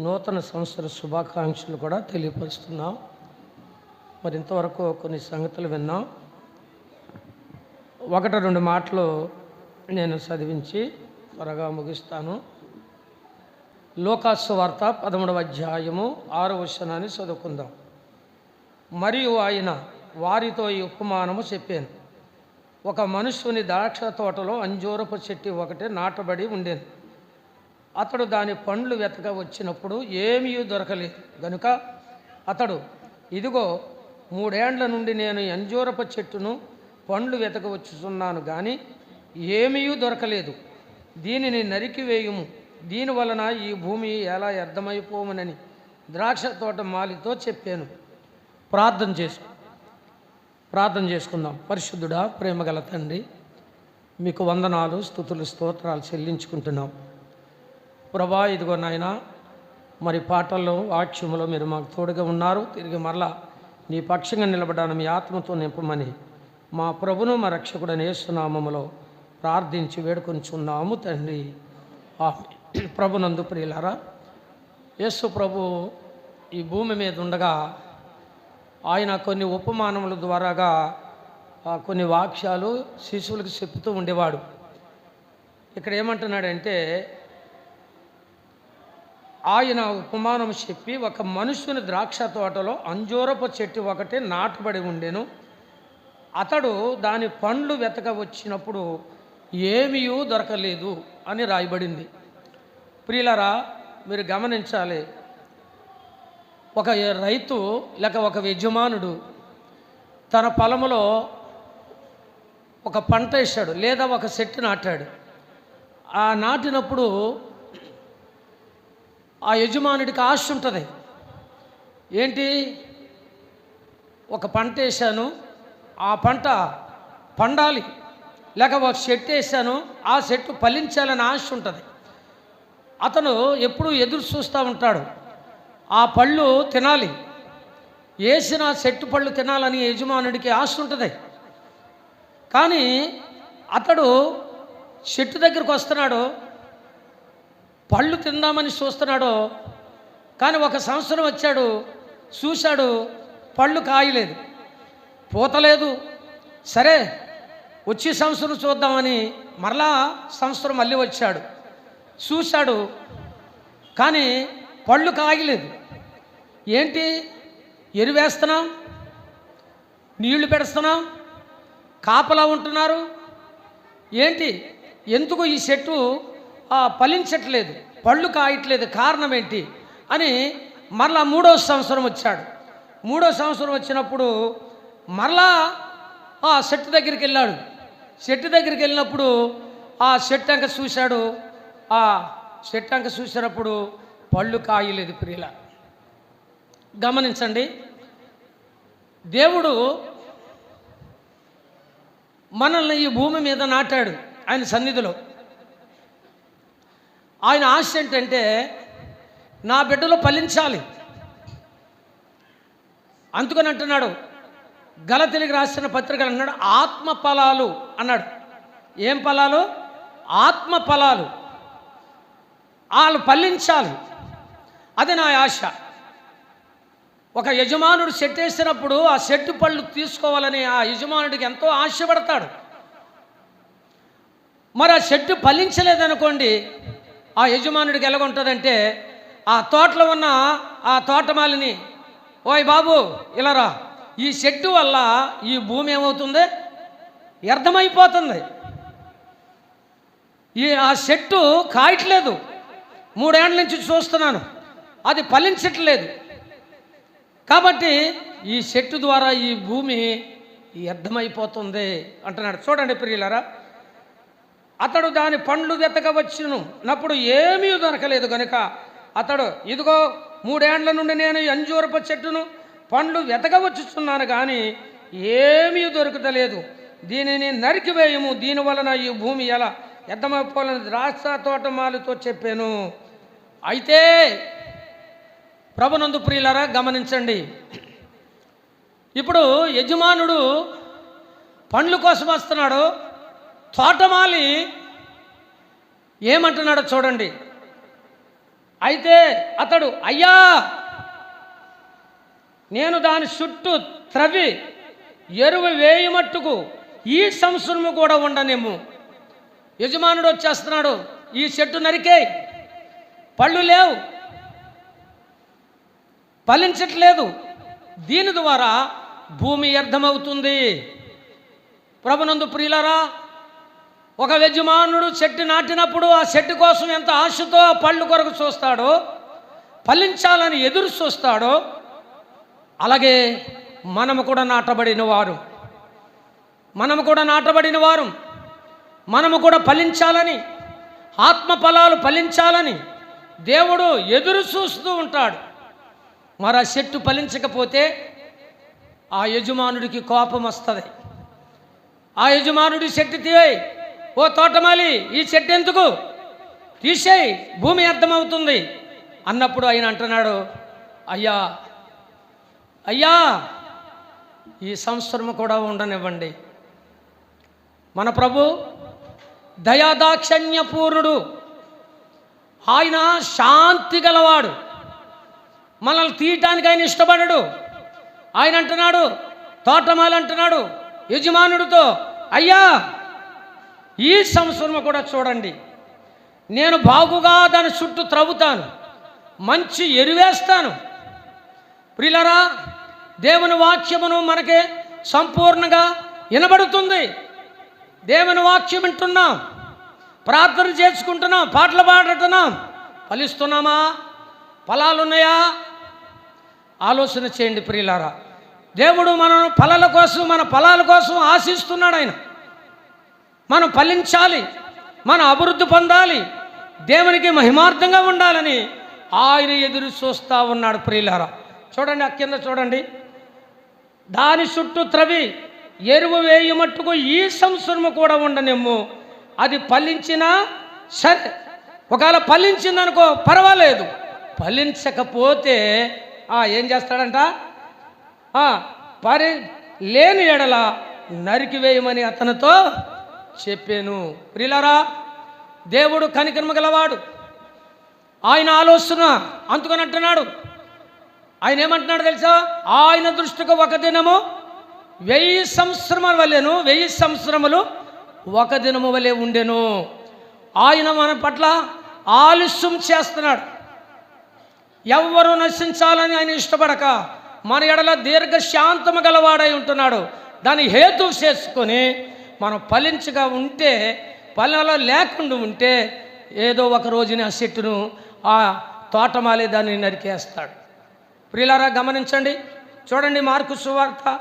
నూతన సంవత్సర శుభాకాంక్షలు కూడా తెలియపరుస్తున్నాం. మరి ఇంతవరకు కొన్ని సంగతులు విన్నాం. ఒకటి రెండు మాటలు నేను చదివించి త్వరగా ముగిస్తాను. లోకాసు వార్త పదమూడవ అధ్యాయము ఆరు వచనాన్ని చదువుకుందాం. మరియు ఆయన వారితో ఈ ఉపమానము చెప్పాను. ఒక మనుషుని ద్రాక్ష తోటలో అంజూరపు చెట్టు ఒకటి నాటబడి ఉండేది అతడు దాని పండ్లు వెతక వచ్చినప్పుడు ఏమీ దొరకలేదు గనుక అతడు ఇదిగో మూడేండ్ల నుండి నేను ఈ చెట్టును పండ్లు వెతక వచ్చుతున్నాను కానీ ఏమీ దొరకలేదు. దీనిని నరికివేయుము దీని వలన ఈ భూమి ఎలా అర్థమైపోమనని ద్రాక్ష తోట మాలితో చెప్పాను. ప్రార్థన చేసు ప్రార్థన చేసుకుందాం. పరిశుద్ధుడా ప్రేమగల తండ్రి మీకు వందనాలు స్థుతులు స్తోత్రాలు చెల్లించుకుంటున్నాం. ప్రభా ఇదిగో నాయన మరి పాటల్లో వాక్యములో మీరు మాకు తోడుగా ఉన్నారు. తిరిగి మరలా నీ పక్షంగా నిలబడాను మీ ఆత్మతో నింపమని మా ప్రభును మా రక్షకుడని యేసునామములో ప్రార్థించి వేడుకొంచున్నాము తండ్రి. ప్రభునందు ప్రియులారా యేసు ప్రభు ఈ భూమి మీద ఉండగా ఆయన కొన్ని ఉపమానముల ద్వారాగా కొన్ని వాక్యాలు శిశువులకు చెప్తూ ఉండేవాడు. ఇక్కడ ఏమంటున్నాడంటే ఆయన ఉపమానం చెప్పి ఒక మనుషుని ద్రాక్ష తోటలో అంజూరపు చెట్టు ఒకటి నాటబడి ఉండెను. అతడు దాని పండ్లు వెతక వచ్చినప్పుడు ఏమీయూ దొరకలేదు అని రాయబడింది. ప్రియులరా మీరు గమనించాలి ఒక రైతు లేక ఒక యజమానుడు తన పొలంలో ఒక పంట వేసాడు లేదా ఒక చెట్టు నాటాడు. ఆ నాటినప్పుడు ఆ యజమానుడికి ఆశ ఉంటుంది. ఏంటి? ఒక పంట వేసాను ఆ పంట పండాలి లేక ఒక చెట్టు వేసాను ఆ చెట్టు ఫలించాలని ఆశ ఉంటుంది. అతను ఎప్పుడూ ఎదురు చూస్తూ ఉంటాడు. ఆ పళ్ళు తినాలి. వేసిన చెట్టు పళ్ళు తినాలని యజమానుడికి ఆశ ఉంటుంది. కానీ అతడు చెట్టు దగ్గరికి వస్తున్నాడు పళ్ళు తిందామని చూస్తున్నాడు కానీ ఒక సంవత్సరం వచ్చాడు చూశాడు పళ్ళు కాయలేదు. పూతలేదు సరే వచ్చే సంవత్సరం చూద్దామని మరలా సంవత్సరం మళ్ళీ వచ్చాడు. చూశాడు కానీ పళ్ళు కాయలేదు. ఏంటి? ఎరువేస్తున్నాం నీళ్ళు పెడుస్తున్నాం? కాపలా ఉంటున్నారు? ఏంటి? ఎందుకు ఈ చెట్టు ఫలించట్లేదు పళ్ళు కాయట్లేదు కారణం ఏంటి అని మరలా మూడో సంవత్సరం వచ్చాడు. మూడో సంవత్సరం వచ్చినప్పుడు మరలా ఆ చెట్టు దగ్గరికి వెళ్ళాడు. చెట్టు దగ్గరికి వెళ్ళినప్పుడు ఆ చెట్టు అంక చూశాడు. ఆ చెట్టు అంక చూసినప్పుడు పళ్ళు కాయలేదు ప్రియుల. గమనించండి దేవుడు మనల్ని ఈ భూమి మీద నాటాడు ఆయన సన్నిధిలో. ఆయన ఆశ ఏంటంటే నా బిడ్డలో ఫలించాలి. అందుకని అంటున్నాడు గల తెలుగు రాసిన పత్రికలు అన్నాడు ఆత్మ ఫలాలు అన్నాడు. ఏం ఫలాలు? ఆత్మ ఫలాలు వాళ్ళు ఫలించాలి. అది నా ఆశ. ఒక యజమానుడు సెట్ వేసినప్పుడు ఆ సెట్టు పళ్ళు తీసుకోవాలని ఆ యజమానుడికి ఎంతో ఆశపడతాడు. మరి ఆ చెట్టు ఫలించలేదనుకోండి ఆ యజమానుడికి ఎలాగుంటుందంటే ఆ తోటలో ఉన్న ఆ తోటమాలిని ఓయ్ బాబు ఇలారా ఈ చెట్టు వల్ల ఈ భూమి ఏమవుతుంది? వ్యర్థమైపోతుంది. ఈ ఆ చెట్టు కాయట్లేదు. మూడేళ్ళ నుంచి చూస్తున్నాను. అది ఫలించట్లేదు. కాబట్టి ఈ చెట్టు ద్వారా ఈ భూమి వ్యర్థమైపోతుంది. అంటున్నాడు. చూడండి ప్రియులారా అతడు దాని పండ్లు వెతకవచ్చును. నప్పుడు ఏమీ దొరకలేదు గనుక అతడు ఇదిగో మూడేండ్ల నుండి నేను ఈ అంజూరపు చెట్టును పండ్లు వెతకవచ్చుచున్నాను కానీ ఏమీ దొరుకుతలేదు. దీనిని నరికివేయము. దీని వలన ఈ భూమి ఎలా ఎద్దమైపోవాలని ద్రాక్ష తోటమాలతో చెప్పాను. అయితే ప్రభునందు ప్రియులరా గమనించండి. ఇప్పుడు యజమానుడు పండ్లు కోసం వస్తున్నాడు. తోటమాలి ఏమంటున్నాడో చూడండి. అయితే అతడు అయ్యా నేను దాని చుట్టూ త్రవి ఎరువు వేయమట్టుకు ఈ సంవత్సరము కూడా ఉండనేమో. యజమానుడు వచ్చేస్తున్నాడు ఈ చెట్టు నరికే పళ్ళు లేవు ఫలించట్లేదు దీని ద్వారా భూమి వ్యర్థమవుతుంది. ప్రభునందు ప్రియులరా ఒక యజమానుడు చెట్టు నాటినప్పుడు ఆ చెట్టు కోసం ఎంత ఆశతో ఆ పళ్ళు కొరకు చూస్తాడో ఫలించాలని ఎదురు చూస్తాడో అలాగే మనము కూడా నాటబడిన వారు. మనము కూడా నాటబడిన వారు. మనము కూడా ఫలించాలని ఆత్మ ఫలాలు ఫలించాలని దేవుడు ఎదురు చూస్తూ ఉంటాడు. మరి ఆ చెట్టు ఫలించకపోతే ఆ యజమానుడికి కోపం వస్తుంది. ఆ యజమానుడి చెట్టు తీయ్. ఓ తోటమాలి ఈ చెట్టు ఎందుకు? తీసేయి భూమి అర్థమవుతుంది. అన్నప్పుడు ఆయన అంటున్నాడు అయ్యా అయ్యా ఈ సంవత్సరం కూడా ఉండనివ్వండి. మన ప్రభు దయాదాక్షణ్యపూర్ణుడు. ఆయన శాంతి గలవాడు. మనల్ని తీయటానికి ఆయన ఇష్టపడడు. ఆయన అంటున్నాడు తోటమాలి అంటున్నాడు యజమానుడితో అయ్యా ఈ సంవత్సరం కూడా చూడండి. నేను బాగుగా దాని చుట్టూ త్రవ్వుతాను. మంచి ఎరువేస్తాను ప్రిలరా దేవుని వాక్యమును మనకి సంపూర్ణంగా వినబడుతుంది. దేవుని వాక్యం వింటున్నాం. ప్రార్థన చేసుకుంటున్నాం. పాటలు పాడుతున్నాం. ఫలిస్తున్నామా? ఫలాలున్నాయా? ఆలోచన చేయండి ప్రియులారా దేవుడు మనను ఫలాల కోసం మన ఫలాల కోసం ఆశిస్తున్నాడు ఆయన. మనం ఫలించాలి మనం అభివృద్ధి పొందాలి దేవునికి మహిమార్థంగా ఉండాలని ఆయన ఎదురు చూస్తూ ఉన్నాడు ప్రియులారా. చూడండి ఆ కింద చూడండి. దాని చుట్టూ త్రవి ఎరువు వేయమట్టుకు ఈ సంవత్సరము కూడా ఉండనేమో అది ఫలించినా సరే ఒకవేళ ఫలించిందనుకో పర్వాలేదు. ఫలించకపోతే ఏం చేస్తాడంట? పరి లేని ఎడల నరికివేయమని అతనితో చెప్పాను. ప్రిలరా దేవుడు కనికర్మ గలవాడు. ఆయన ఆలోచన అందుకని అంటున్నాడు. ఆయన ఏమంటున్నాడు తెలుసా? ఆయన దృష్టికి ఒక దినము వెయ్యి సంవత్సరముల వలెను వెయ్యి సంవత్సరములు ఒక దినము వలె ఉండెను. ఆయన మన పట్ల ఆలస్యం చేస్తున్నాడు. ఎవ్వరూ నశించాలని ఆయన ఇష్టపడక మన ఎడల దీర్ఘ శాంతము గలవాడై ఉంటున్నాడు. దాని హేతు చేసుకొని మనం ఫలించగా ఉంటే ఫలంలో లేకుండా ఉంటే ఏదో ఒక రోజున ఆ చెట్టును ఆ తోటమాలి దాన్ని నరికేస్తాడు. ప్రియులారా గమనించండి. చూడండి మార్కు సువార్త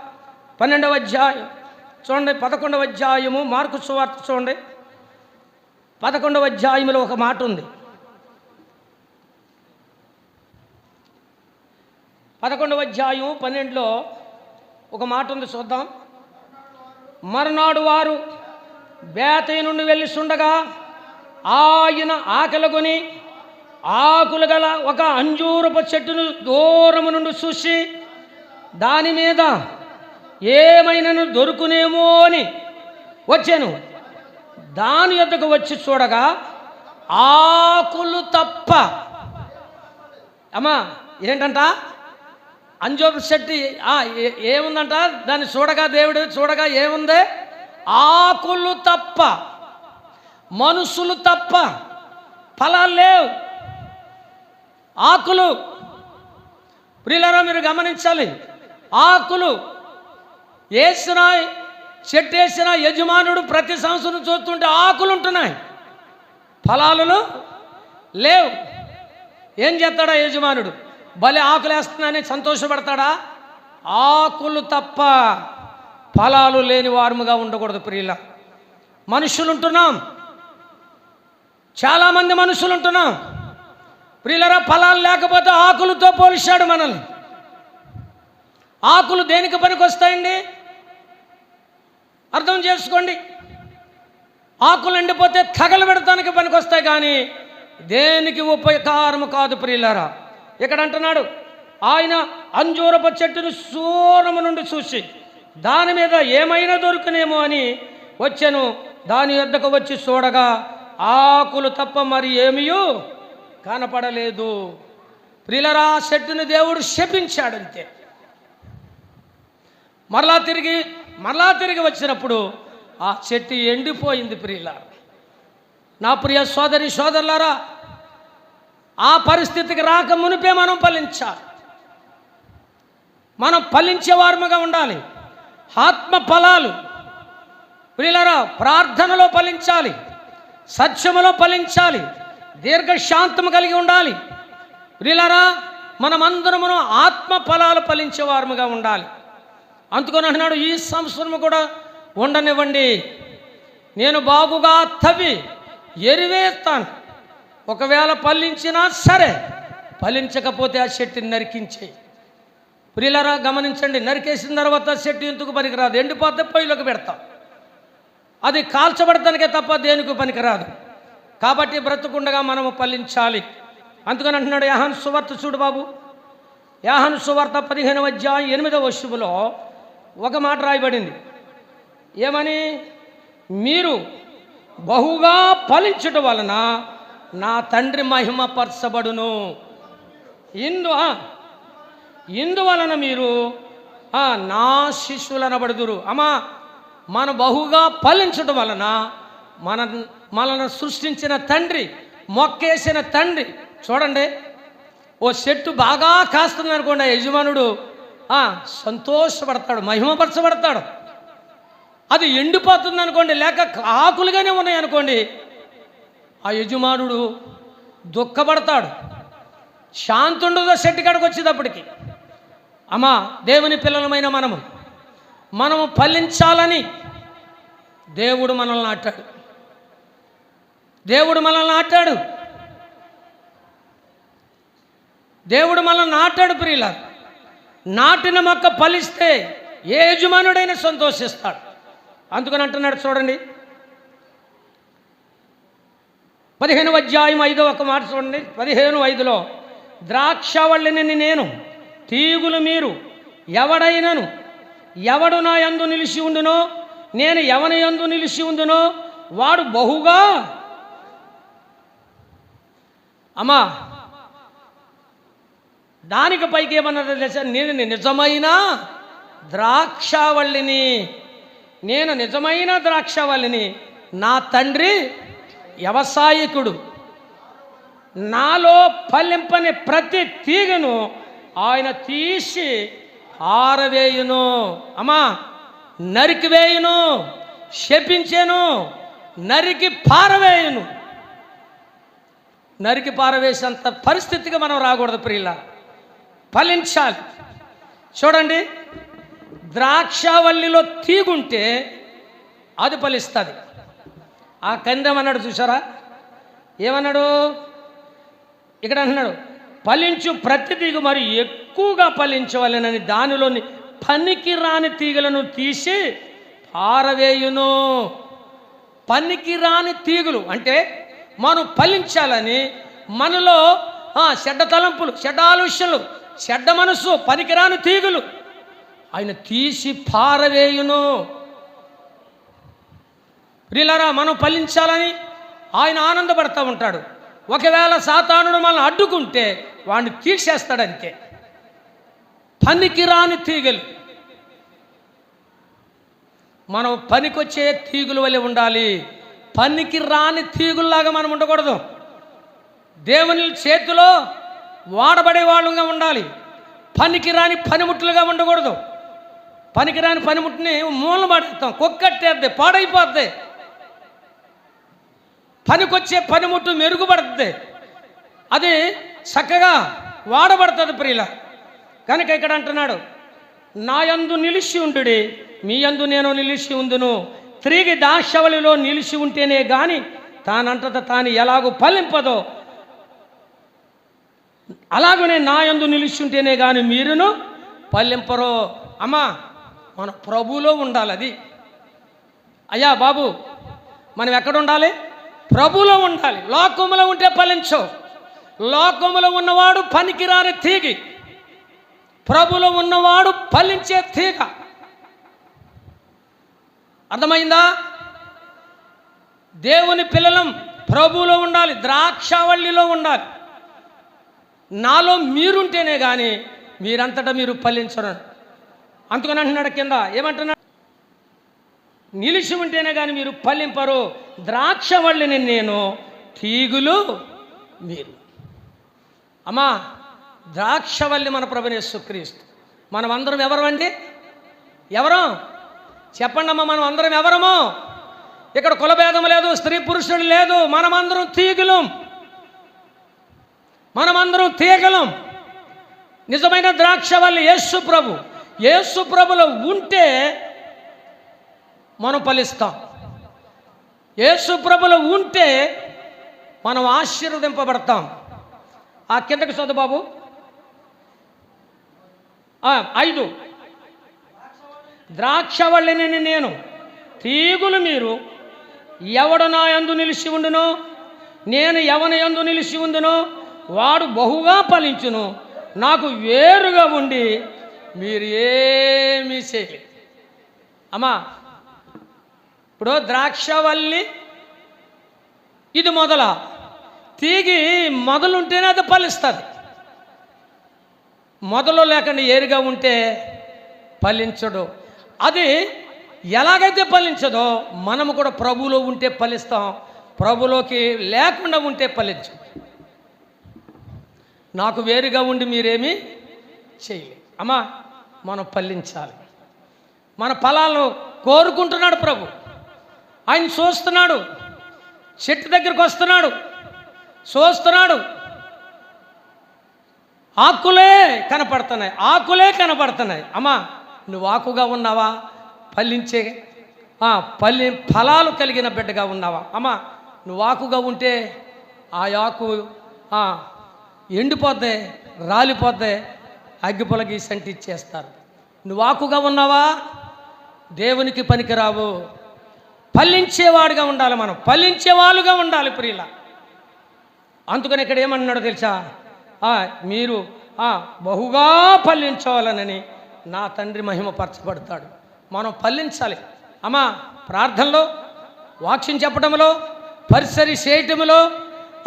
పన్నెండవ అధ్యాయం. చూడండి పదకొండవ అధ్యాయము మార్కు సువార్త చూడండి. పదకొండవ అధ్యాయంలో ఒక మాట ఉంది. పదకొండవ అధ్యాయం పన్నెండులో ఒక మాట ఉంది చూద్దాం. మరునాడు వారు బేతయ్య నుండి వెళ్ళిస్తుండగా ఆయన ఆకలిగొని ఆకులు గల ఒక అంజూరపు చెట్టును దూరము నుండి చూసి దాని మీద ఏమైనా దొరుకునేమో అని వచ్చాను. దాని యొద్దకు వచ్చి చూడగా ఆకులు తప్ప. అమ్మా ఏంటంట అంజోపు శెట్టి ఏ- ఏముందంట? దాన్ని చూడగా దేవుడు చూడగా ఏముంది? ఆకులు తప్ప మనుషులు తప్ప ఫలాలు లేవు. ఆకులు ప్రియులరా మీరు గమనించాలి. ఆకులు వేసిన చెట్టు వేసిన యజమానుడు ప్రతి సంవత్సరం చూస్తుంటే ఆకులు ఉంటున్నాయి. ఫలాలు లేవు. ఏం చేస్తాడా యజమానుడు? భలే ఆకులేస్తున్నానని సంతోషపడతాడా? ఆకులు తప్ప ఫలాలు లేని వారముగా ఉండకూడదు ప్రియుల. మనుషులు ఉంటున్నాం చాలామంది మనుషులు ఉంటున్నాం ప్రియులరా ఫలాలు లేకపోతే ఆకులతో పోలిశాడు మనల్ని. ఆకులు దేనికి పనికి వస్తాయండి అర్థం చేసుకోండి. ఆకులు ఎండిపోతే తగలబెడటానికి పనికి వస్తాయి కానీ దేనికి ఉపకారము కాదు ప్రియులారా? ఇక్కడ అంటున్నాడు ఆయన అంజూరపు చెట్టును సూరము నుండి చూసి దాని మీద ఏమైనా దొరుకునేమో అని వచ్చాను. దాని యొద్దకు వచ్చి చూడగా ఆకులు తప్ప మరి ఏమియో కనపడలేదు. ప్రిలరా చెట్టుని దేవుడు శపించాడంతే. మరలా తిరిగి మరలా తిరిగి వచ్చినప్పుడు ఆ చెట్టు ఎండిపోయింది ప్రియుల నా ప్రియ సోదరి సోదరులారా ఆ పరిస్థితికి రాక మునిపే మనం ఫలించాలి. మనం ఫలించే వారముగా ఉండాలి. ఆత్మ ఫలాలు ప్రియులరా ప్రార్థనలో ఫలించాలి. సత్యములో ఫలించాలి. దీర్ఘశాంతము కలిగి ఉండాలి. ప్రియులరా మనమందరమును ఆత్మ ఫలాలు ఫలించే వారముగా ఉండాలి. అందుకని అంటున్నాడు ఈ సంవత్సరము కూడా ఉండనివ్వండి. నేను బాగుగా తవ్వి ఎరివేస్తాను. ఒకవేళ పల్లించినా సరే ఫలించకపోతే ఆ చెట్టుని నరికించే. ప్రియులరా గమనించండి నరికేసిన తర్వాత చెట్టు ఎందుకు పనికిరాదు? ఎండిపోతే పొయ్యిలోకి పెడతాం. అది కాల్చబడటానికే తప్ప దేనికి పనికిరాదు? కాబట్టి బ్రతుకుండగా మనము పల్లించాలి. అందుకని అంటున్నాడు యాహన్ సువార్త చూడు బాబు. యాహన్ సువార్త పదిహేను అధ్యాయం ఎనిమిదవ వస్తువులో ఒక మాట రాయబడింది. ఏమని? మీరు బహుగా ఫలించటం వలన నా తండ్రి మహిమపరచబడును. ఇందు ఇందువలన మీరు నా శిష్యులనబడుదురు. అమ్మా మన బహుగా ఫలించడం వలన మన మనను సృష్టించిన తండ్రి మొక్కేసిన తండ్రి చూడండి ఓ చెట్టు బాగా కాస్తుంది అనుకోండి ఆ యజమానుడు సంతోషపడతాడు మహిమపరచబడతాడు. అది ఎండిపోతుంది అనుకోండి లేక ఆకులుగానే ఉన్నాయి అనుకోండి ఆ యజమానుడు దుఃఖపడతాడు. శాంతుండదో చెట్టు కాడికి వచ్చేటప్పటికి. అమ్మా దేవుని పిల్లలమైన మనము మనము ఫలించాలని దేవుడు మనల్ని నాటాడు దేవుడు మనల్ని నాటాడు దేవుడు మనల్ని నాటాడు ప్రియుల నాటిన మొక్క ఫలిస్తే ఏ యజమానుడైనా సంతోషిస్తాడు. అందుకని అంటున్నాడు చూడండి. పదిహేను అధ్యాయం ఐదో ఒక మాట చూడండి. పదిహేను ఐదులో ద్రాక్షవల్లిని నేను తీగులు మీరు ఎవడైనను ఎవడు నా యందు నిలిచి ఉండునో నేను ఎవని యందు నిలిచి ఉండునో వాడు బహుగా అమ్మా దానికి పైకి ఏమన్నది తెలుసా? నేను నిజమైన ద్రాక్షవల్లిని నేను నిజమైన ద్రాక్షవల్లిని నా తండ్రి వ్యవసాయకుడు. నాలో ఫలింపని ప్రతి తీగను ఆయన తీసి ఆరవేయును. అమ్మా నరికివేయును శపించెను నరికి పారవేయును. నరికి పారవేసేంత పరిస్థితికి మనం రాకూడదు ప్రియుల ఫలించాలి. చూడండి ద్రాక్షావల్లిలో తీగుంటే అది ఫలిస్తుంది. ఆ కందెం అన్నాడు చూసారా ఏమన్నాడు? ఇక్కడ అంటున్నాడు ఫలించు ప్రతి తీగ మరి ఎక్కువగా ఫలించవలెనని దానిలోని పనికి రాని తీగలను తీసి పారవేయును. పనికి రాని తీగులు అంటే మనం ఫలించాలని మనలో చెడ్డ తలంపులు చెడ్డ ఆలోచనలు చెడ్డ మనసు పనికిరాని తీగులు. ఆయన తీసి పారవేయును. ప్రియులారా మనం ఫలించాలని ఆయన ఆనందపడతా ఉంటాడు. ఒకవేళ సాతానుడు మనల్ని అడ్డుకుంటే వాడిని తీసేస్తాడంతే. పనికిరాని తీగలు. మనం పనికొచ్చే తీగుల వలె ఉండాలి. పనికి రాని తీగుల్లాగా మనం ఉండకూడదు. దేవుని చేతిలో వాడబడే వాళ్ళుగా ఉండాలి. పనికి రాని పనిముట్లుగా ఉండకూడదు. పనికిరాని పనిముట్టుని మూల పడేస్తాం. కుక్కట్టేద్ది పాడైపోద్ది. పనికొచ్చే పనిముట్టు మెరుగుపడుతుంది. అది చక్కగా వాడబడుతుంది ప్రియుల. కనుక ఇక్కడ అంటున్నాడు నా యందు నిలిచి ఉండుడి మీ యందు నేను నిలిచి ఉందును. తిరిగి దాశవలిలో నిలిచి ఉంటేనే గాని తానంతట తాను ఎలాగూ ఫలింపదో. అలాగనే నా యందు నిలిచి ఉంటేనే కానీ మీరును పల్లింపరో అమ్మా మన ప్రభులో ఉండాలి అది. అయ్యా బాబు మనం ఎక్కడ ఉండాలి? ప్రభులో ఉండాలి. లోకములో ఉంటే ఫలించవు. లోకములో ఉన్నవాడు పనికిరాని తీగి. ప్రభులో ఉన్నవాడు ఫలించే తీగ. అర్థమైందా? దేవుని పిల్లలం ప్రభువులో ఉండాలి ద్రాక్షవల్లిలో ఉండాలి. నాలో మీరుంటేనే కానీ మీరంతటా మీరు ఫలించరు. అందుకని అంటున్నాడు కింద. ఏమంటున్నాడు? నిలిచి ఉంటేనే కానీ మీరు ఫలింపరు. ద్రాక్షవల్లిని నేను తీగులు మీరు. అమ్మా ద్రాక్షవల్లి మన ప్రభు క్రీస్తు మనం అందరం ఎవరమండి ఎవరు? చెప్పండి అమ్మా మనం అందరం ఎవరము? ఇక్కడ కులభేదం లేదు స్త్రీ పురుషుడు లేదు మనమందరం తీగులం. మనమందరం తీగలం. నిజమైన ద్రాక్షవల్లి యేసు ప్రభు. యేసు ప్రభులో ఉంటే మనం ఫలిస్తాం. యేసు ప్రభులు ఉంటే మనం ఆశీర్వదింపబడతాం. ఆ కిందకి చదువు బాబు. ఐదు. ద్రాక్షవల్లిని నేను తీగులు మీరు ఎవడు నా యందు నిలిచి ఉండునో నేను ఎవని యందు నిలిచి ఉండునో వాడు బహుగా ఫలించును. నాకు వేరుగా ఉండి మీరు ఏమీ చేయలేదు. అమ్మా ఇప్పుడు ద్రాక్షవల్లి ఇది మొదల. తీగి మొదలుంటేనే అది ఫలిస్తుంది. మొదలు లేకుండా ఏరుగా ఉంటే ఫలించడు. అది ఎలాగైతే ఫలించదో మనము కూడా ప్రభులో ఉంటే ఫలిస్తాం. ప్రభులోకి లేకుండా ఉంటే ఫలించు నాకు వేరుగా ఉండి మీరేమీ చేయలేదు. అమ్మా మనం ఫలించాలి. మన ఫలాలను కోరుకుంటున్నాడు ప్రభు. ఆయన చూస్తున్నాడు. చెట్టు దగ్గరికి వస్తున్నాడు. చూస్తున్నాడు. ఆకులే కనపడుతున్నాయి. ఆకులే కనపడుతున్నాయి. అమ్మా నువ్వు ఆకుగా ఉన్నావా? ఫలించే ఆ, ఫలి ఫలాలు కలిగిన బిడ్డగా ఉన్నావా? అమ్మా నువ్వు ఆకుగా ఉంటే ఆ ఆకు ఎండిపోతే రాలిపోతే అగ్గిపొల గీసంటి ఇచ్చేస్తారు. నువ్వు ఆకుగా ఉన్నావా? దేవునికి పనికిరావు. ఫలించేవాడుగా ఉండాలి మనం. ఫలించేవాళ్ళుగా ఉండాలి ప్రియుల. అందుకని ఇక్కడ ఏమన్నాడో తెలుసా? మీరు బహుగా ఫలించవాలనని నా తండ్రి మహిమపరచబడతాడు. మనం ఫలించాలి అమ్మా ప్రార్థనలో వాక్యం చెప్పడంలో పరిసరి చేయటంలో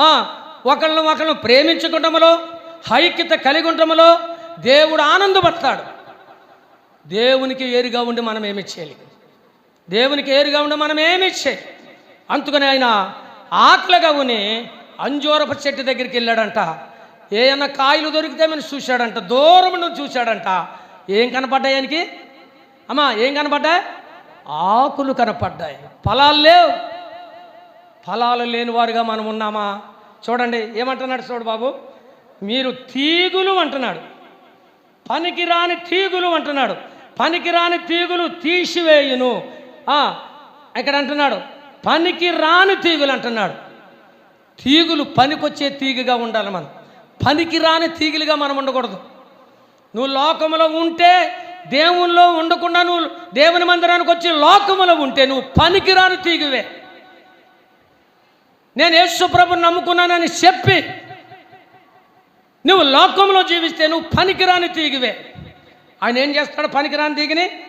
ఆ, ఒకళ్ళను ఒకళ్ళను ప్రేమించుకోవటంలో ఐక్యత కలిగి ఉండటంలో దేవుడు ఆనందపడతాడు. దేవునికి ఏరుగా ఉండి మనం ఏమి చేయాలి? దేవునికి ఏరుగా ఉండి మనం ఏమి అందుకని ఆయన ఆకలిగా ఉని అంజోరపు చెట్టు దగ్గరికి వెళ్ళాడంట. ఏమన్నా కాయలు దొరికితేమని చూశాడంట. దూరం నుండి చూశాడంట. ఏం కనపడ్డాయి ఆయనకి? అమ్మా ఏం కనపడ్డాయి? ఆకులు కనపడ్డాయి. ఫలాలు లేవు. ఫలాలు లేని వారుగా మనం ఉన్నామా? చూడండి ఏమంటున్నాడు చూడు బాబు. మీరు తీగులు అంటున్నాడు. పనికిరాని తీగులు అంటున్నాడు. పనికిరాని తీగులు తీసివేయును. ఇక్కడ అంటున్నాడు పనికి రాని తీగులు అంటున్నాడు. తీగులు పనికొచ్చే తీగగా ఉండాలి మనం. పనికి రాని తీగులుగా మనం ఉండకూడదు. నువ్వు లోకములో ఉంటే దేవుల్లో ఉండకుండా నువ్వు దేవుని మందిరానికి వచ్చి లోకములో ఉంటే నువ్వు పనికిరాని తీగువే. నేను యేసుప్రభు నమ్ముకున్నానని చెప్పి నువ్వు లోకంలో జీవిస్తే నువ్వు పనికిరాని తీగివే. ఆయన ఏం చేస్తాడు పనికిరాని తీగిని?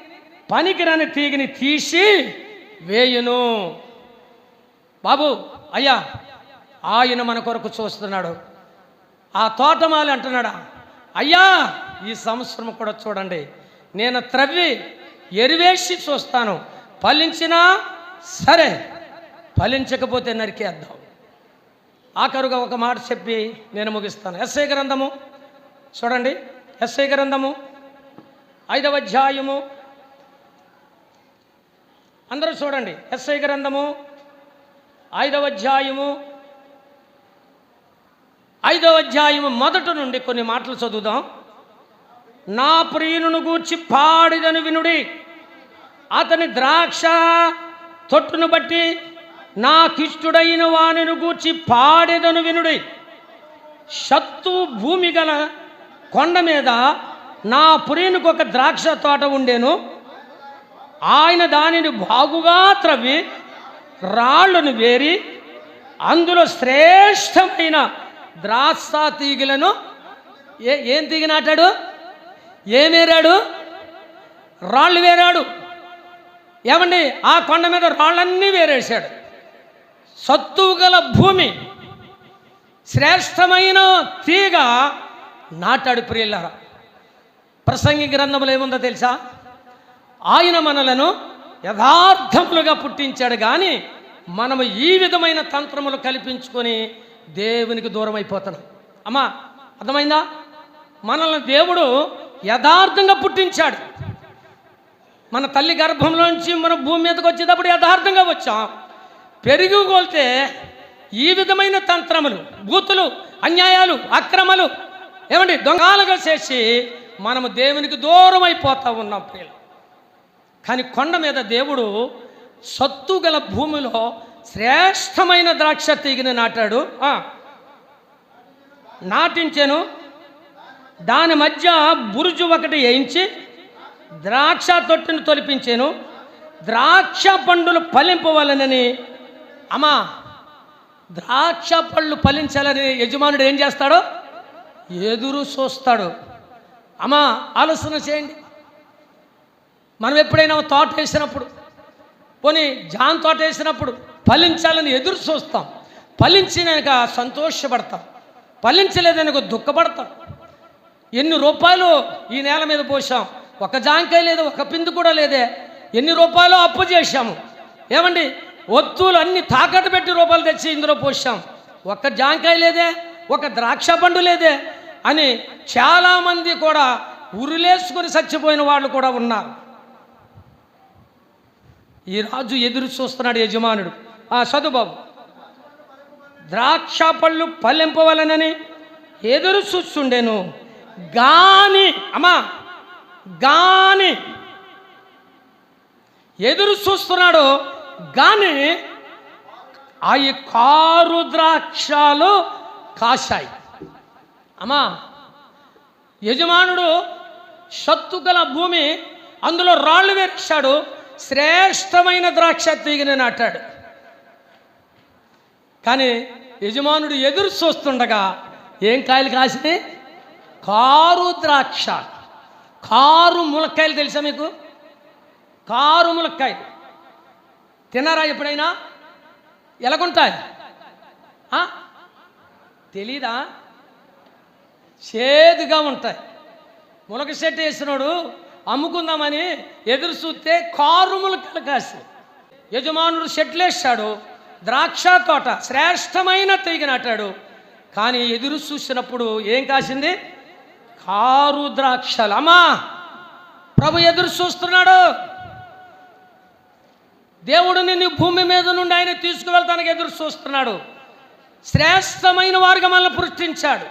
పనికిరాని తీగని తీసి వేయును. బాబు అయ్యా ఆయన మన కొరకు చూస్తున్నాడు. ఆ తోటమాలి అంటున్నాడా అయ్యా ఈ సంవత్సరం కూడా చూడండి నేను త్రవ్వి ఎరివేసి చూస్తాను. ఫలించినా సరే ఫలించకపోతే నరికేద్దాం. ఆఖరుగా ఒక మాట చెప్పి నేను ముగిస్తాను. ఎస్ఐ గ్రంథము చూడండి ఎస్ఐ గ్రంథము ఐదవ అధ్యాయము అందరూ చూడండి. ఎస్ఐ గ్రంథము ఐదవ అధ్యాయము ఐదవ అధ్యాయము మొదట నుండి కొన్ని మాటలు చదువుదాం. నా ప్రియును గూర్చి పాడిదను వినుడి. అతని ద్రాక్ష తొట్టును బట్టి నాకిష్టుడైన వానిని గూర్చి పాడేదను వినుడి. శత్తు భూమి గల కొండ మీద నా పురినుకు ఒక ద్రాక్ష తోట ఉండేను. ఆయన దానిని బాగుగా త్రవ్వి రాళ్ళను వేరి అందులో శ్రేష్టమైన ద్రాక్ష తీగలను ఏ ఏం తీగ నాటాడు? ఏమేరాడు రాళ్ళు వేరాడు. ఏమండి? ఆ కొండ మీద రాళ్ళన్నీ వేరేశాడు. సత్తువు గల భూమి. శ్రేష్టమైన తీగ నాటాడు ప్రియులారా. ప్రసంగి గ్రంథంలో ఏముందో తెలుసా? ఆయన మనలను యథార్థములుగా పుట్టించాడు కానీ మనము ఈ విధమైన తంత్రములు కల్పించుకొని దేవునికి దూరం అయిపోతున్నాం అమ్మా అర్థమైందా? మనల్ని దేవుడు యథార్థంగా పుట్టించాడు. మన తల్లి గర్భంలోంచి మనం భూమి మీదకి వచ్చేటప్పుడు యథార్థంగా వచ్చాం. పెరిగి కోల్తే ఈ విధమైన తంత్రములు బూతులు అన్యాయాలు అక్రమలు ఏమండి దొంగలుగా చేసి మనము దేవునికి దూరం అయిపోతా ఉన్నాం ప్రియులు కానీ కొండ మీద దేవుడు సత్తు గల భూమిలో శ్రేష్టమైన ద్రాక్ష తీగిని నాటాడు. నాటించాను. దాని మధ్య బురుజు ఒకటి వేయించి ద్రాక్ష తొట్టును తొలిపించాను. ద్రాక్ష పండులు ఫలింపవలనని అమ్మా ద్రాక్ష పళ్ళు ఫలించాలని యజమానుడు ఏం చేస్తాడో? ఎదురు చూస్తాడు. అమ్మా ఆలోచన చేయండి. మనం ఎప్పుడైనా తోట వేసినప్పుడు పోనీ జాన్ తోట వేసినప్పుడు ఫలించాలని ఎదురు చూస్తాం. ఫలించినాక సంతోషపడతాం. ఫలించలేదనక దుఃఖపడతాం. ఎన్ని రూపాయలు ఈ నేల మీద పోసాం. ఒక జాంకాయ లేదు ఒక పిందు కూడా లేదే. ఎన్ని రూపాయలు అప్పు చేశాము. ఏమండి? వత్తువులు అన్ని తాకట్టు పెట్టి రూపాయలు తెచ్చి ఇందులో పోసాం. ఒక్క జాంకాయ లేదే ఒక ద్రాక్ష పండు లేదే అని చాలామంది కూడా ఉరిలేసుకొని చచ్చిపోయిన వాళ్ళు కూడా ఉన్నారు. ఈ రాజు ఎదురు చూస్తున్నాడు యజమానుడు. ఆ సదుబాబు ద్రాక్ష పళ్ళు పల్లెంపవలనని ఎదురు చూస్తుండేను. గాని అమ్మా గాని ఎదురు చూస్తున్నాడు గాని ఆ ఈ కారు ద్రాక్షలు కాశాయి. అమ్మా యజమానుడు సత్తు గల భూమి అందులో రాళ్ళు వేర్చాడు. శ్రేష్టమైన ద్రాక్ష తీగని నాటాడు. కానీ యజమానుడు ఎదురు చూస్తుండగా ఏం కాయలు కాసినాయి కారు ద్రాక్ష. కారు ములక్కాయలు తెలుసా మీకు? కారు ములక్కాయలు. తిన్నారా ఎప్పుడైనా? ఎలాగుంటాయి? ఆ? తెలీదా? చేదుగా ఉంటాయి. ములక చెట్టు వేసినాడు అమ్ముకుందామని ఎదురు చూస్తే కారుములు కలకాసి యజమానుడు చెట్లు ద్రాక్ష తోట శ్రేష్టమైన తీగ నాటాడు. కానీ ఎదురు చూసినప్పుడు ఏం కాసింది? కారు ద్రాక్షలు. అమ్మా ప్రభు ఎదురు చూస్తున్నాడు. దేవుడు నిన్ను భూమి మీద నుండి ఆయన తీసుకువెళ్తానికి ఎదురు చూస్తున్నాడు. శ్రేష్టమైన వారిగా మనల్ని పుష్టించాడు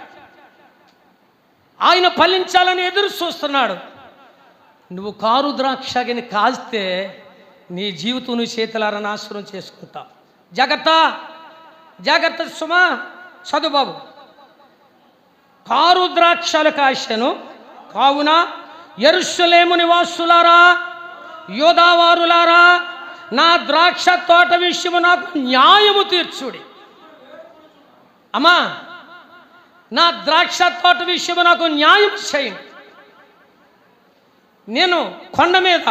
ఆయన ఫలించాలని ఎదురు చూస్తున్నాడు. నువ్వు కారు ద్రాక్షగిని కాస్తే నీ జీవితం నువ్వు చేతులారా నాశనం చేసుకుంటావు జాగ్రత్త! జాగ్రత్త సుమా! చదువు బాబు. కారు ద్రాక్షలు కాశాను. కావున ఎరుషలేము నివాసులారా యోధావారులారా నా ద్రాక్ష తోట విషయము నాకు న్యాయము తీర్చుడి. అమ్మా నా ద్రాక్ష తోట విషయము నాకు న్యాయం చేయండి. నేను కొండ మీద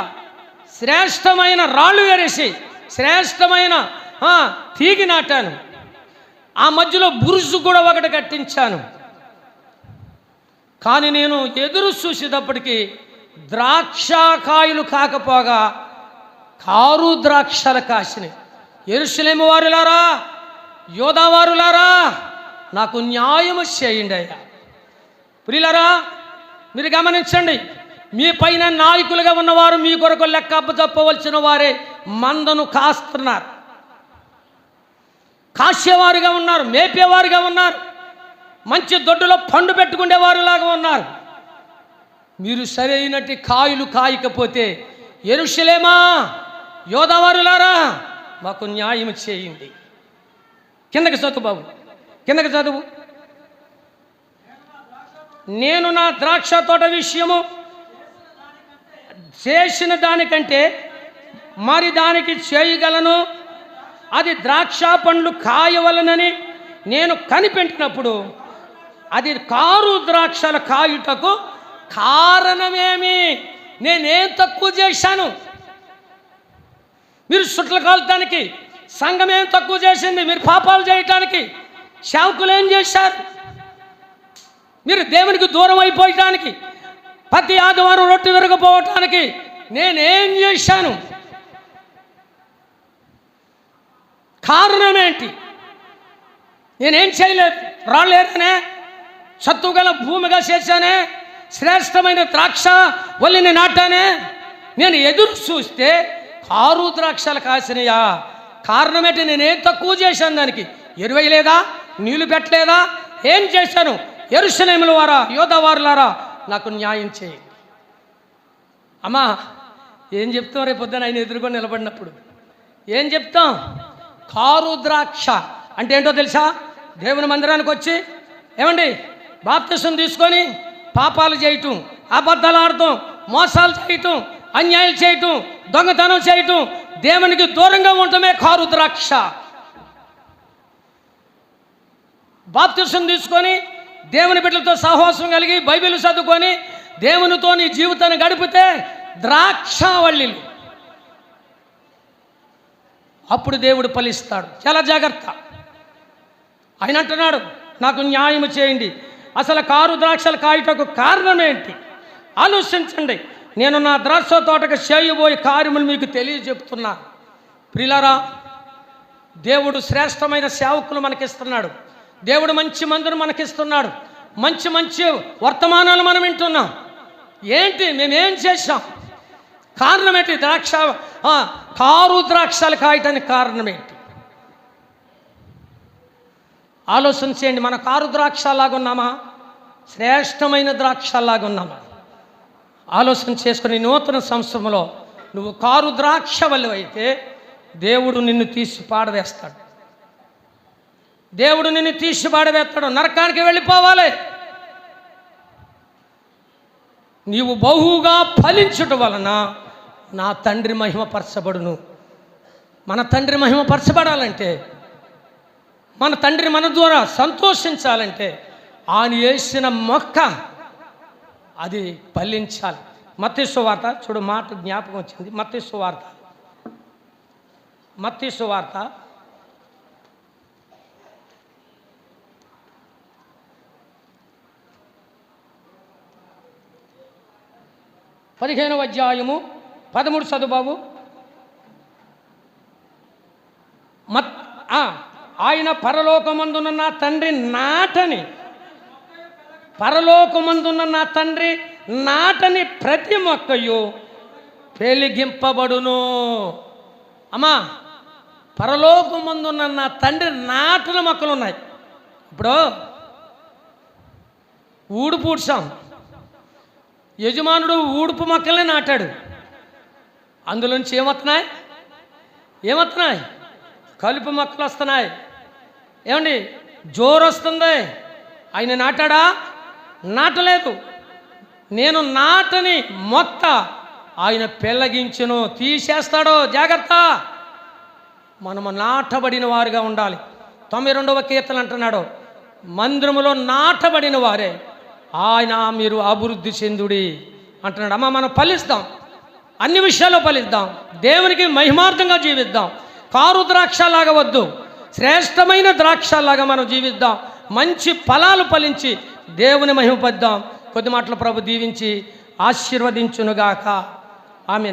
శ్రేష్టమైన రాళ్ళు వేరేసి శ్రేష్టమైన తీగి నాటాను. ఆ మధ్యలో బురుసు కూడా ఒకటి కట్టించాను. కానీ నేను ఎదురు చూసేటప్పటికి ద్రాక్షకాయలు కాకపోగా కారు ద్రాక్షలు కాసినాయి. ఎరుసలేము వారులారా యోధావారులారా నాకు న్యాయము చేయండి అయ్యా. ప్రియులారా మీరు గమనించండి మీ పైన నాయకులుగా ఉన్నవారు మీ కొరకు లెక్క చెప్పవలసిన వారే మందను కాస్తున్నారు. కాసేవారుగా ఉన్నారు మేపేవారుగా ఉన్నారు మంచి దొడ్డులో పండు పెట్టుకునేవారులాగా ఉన్నారు. మీరు సరైనటి కాయలు కాయకపోతే ఎరుషలేమా? యోధవారులారా? మాకు న్యాయం చేయండి. కిందకి చదువు బాబు కిందకి చదువు. నేను నా ద్రాక్ష తోట విషయము చేసిన దానికంటే మరి దానికి చేయగలను. అది ద్రాక్ష పండ్లు కాయవలనని నేను కనిపెట్టినప్పుడు అది కారు ద్రాక్షల కాయుటకు కారణమేమి? నేనేం తక్కువ చేశాను? మీరు సుట్ల కాలటానికి సంఘం ఏం తక్కువ చేసింది? మీరు పాపాలు చేయటానికి సేవకులు ఏం చేశారు? మీరు దేవునికి దూరం అయిపోయటానికి ప్రతి ఆదివారం రొట్టె విరగపోవటానికి నేనేం చేశాను? కారణం ఏంటి నేనేం చేయలేదు. రాలేదనే? సత్తుగల భూమిగా చేశానే? శ్రేష్టమైన ద్రాక్ష వల్లిని నాటానే? నేను ఎదురు చూస్తే కారు ద్రాక్షలు కాసినయా? కారణం ఏంటి నేనేం తక్కువ చేశాను దానికి? ఎరువేయలేదా? నీళ్ళు పెట్టలేదా? ఏం చేశాను? ఎరుసలేముల వారా? యోధవారులారా నాకు న్యాయం చేయండి అమ్మా ఏం చెప్తాం రేపు పొద్దున? ఆయన ఎదుర్కొని నిలబడినప్పుడు. ఏం చెప్తాం? కారు ద్రాక్ష. అంటే ఏంటో తెలుసా? దేవుని మందిరానికి వచ్చి ఏమండి బాప్తిసం తీసుకొని పాపాలు చేయటం అబద్ధాలు ఆడటం మోసాలు చేయటం అన్యాయం చేయటం దొంగతనం చేయటం దేవునికి దూరంగా ఉండటమే కారు ద్రాక్ష. బాప్తిసం తీసుకొని దేవుని బిడ్డలతో సహవాసం కలిగి బైబిల్ చదువుకొని దేవునితో నీ జీవితాన్ని గడిపితే ద్రాక్షావల్లిలు. అప్పుడు దేవుడు ఫలిస్తాడు. చాలా జాగ్రత్త. ఆయన అంటున్నాడు నాకు న్యాయం చేయండి. అసలు కారు ద్రాక్షలు కాయటకు కారణం ఏంటి? ఆలోచించండి. నేను నా ద్రాక్ష తోటకు చేయబోయే కార్యములు మీకు తెలియజెప్తున్నా. ప్రిలరా దేవుడు శ్రేష్టమైన సేవకులు మనకిస్తున్నాడు. దేవుడు మంచి మందును మనకిస్తున్నాడు. మంచి మంచి వర్తమానాలు మనం వింటున్నాం. ఏంటి? మేమేం చేశాం? కారణం ఏంటి? ద్రాక్ష కారు ద్రాక్షలు కాయటానికి కారణం ఏంటి? ఆలోచన చేయండి. మన కారు ద్రాక్షలాగా ఉన్నామా? శ్రేష్టమైన ద్రాక్షలాగా ఉన్నామా? ఆలోచన చేసుకుని నూతన సంవత్సరంలో నువ్వు కారు ద్రాక్ష అయితే దేవుడు నిన్ను తీసి పాడవేస్తాడు. దేవుడు నిన్ను తీసి పాడవేస్తాడు నరకానికి వెళ్ళిపోవాలి. నీవు బహుగా ఫలించుట వలన నా తండ్రి మహిమపరచబడును. మన తండ్రి మహిమపరచబడాలంటే మన తండ్రి మన ద్వారా సంతోషించాలంటే ఆయన వేసిన మొక్క అది ఫలించాలి. మత్స్సు వార్త చూడు మాట జ్ఞాపకం వచ్చింది. మత్స్సు వార్త. మత్స్సు వార్త పదిహేనవ అధ్యాయము పదమూడు చదువుబాబు. మత్ ఆయన పరలోకమందున్న నా తండ్రి నాటని పరలోకమందున్న నా తండ్రి నాటని ప్రతి మొక్కయు పెలిగింపబడును అమ్మా పరలోకమందున్న నా తండ్రి నాటిన మొక్కలు ఉన్నాయి ఇప్పుడు ఊడు పూడ్చాం. యజమానుడు ఊడుపు మొక్కలనే నాటాడు. అందులోంచి ఏమొస్తున్నాయి ఏమొస్తున్నాయి కలుపు మొక్కలు వస్తున్నాయి ఏమండి? జోరు వస్తుంది. ఆయన నాటాడా? నాటలేదు. నేను నాటని మొక్క ఆయన పెళ్ళగించును తీసేస్తాడో జాగ్రత్త. మనము నాటబడిన వారుగా ఉండాలి. తొంభై రెండవ కీర్తన అంటున్నాడు. మందిరములో నాటబడిన వారే ఆయన మీరు అభివృద్ధి చెందుడి అంటున్నాడు. అమ్మ మనం ఫలిస్తాం. అన్ని విషయాల్లో ఫలిద్దాం దేవునికి మహిమార్థంగా జీవిద్దాం. కారు ద్రాక్షలాగా వద్దు. శ్రేష్టమైన ద్రాక్షలాగా మనం జీవిద్దాం. మంచి ఫలాలు ఫలించి దేవుని మహిమపద్దాం. కొద్ది మాటల ప్రభు దీవించి ఆశీర్వదించునుగాక. ఆమె